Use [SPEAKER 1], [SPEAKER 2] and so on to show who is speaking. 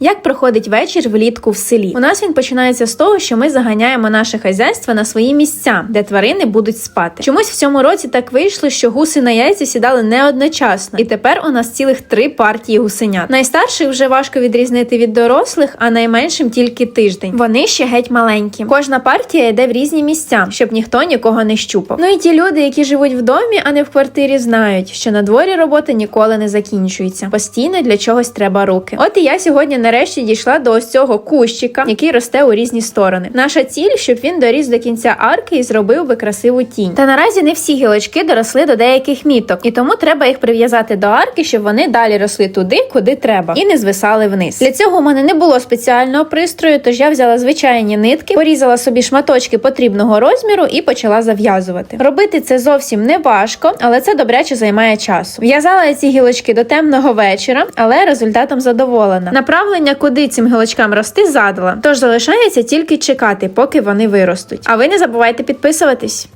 [SPEAKER 1] Як проходить вечір влітку в селі? У нас він починається з того, що ми заганяємо наше хазяйство на свої місця, де тварини будуть спати. Чомусь в цьому році так вийшло, що гуси на яйця сідали не одночасно, і тепер у нас цілих три партії гусенят. Найстарших вже важко відрізнити від дорослих, а найменшим тільки тиждень. Вони ще геть маленькі. Кожна партія йде в різні місця, щоб ніхто нікого не щупав. Ну і ті люди, які живуть в домі, а не в квартирі, знають, що на дворі робота ніколи не закінчується. Постійно для чогось треба руки. От і я сьогодні нарешті дійшла до ось цього кущика, який росте у різні сторони. Наша ціль, щоб він доріс до кінця арки і зробив би красиву тінь. Та наразі не всі гілочки доросли до деяких міток, і тому треба їх прив'язати до арки, щоб вони далі росли туди, куди треба, і не звисали вниз. Для цього у мене не було спеціального пристрою, тож я взяла звичайні нитки, порізала собі шматочки потрібного розміру і почала зав'язувати. Робити це зовсім не важко, але це добряче займає часу. В'язала я ці гілочки до темного вечора, але результатом задоволена. Направлення, куди цим гілочкам рости, задала. Тож залишається тільки чекати, поки вони виростуть. А ви не забувайте підписуватись.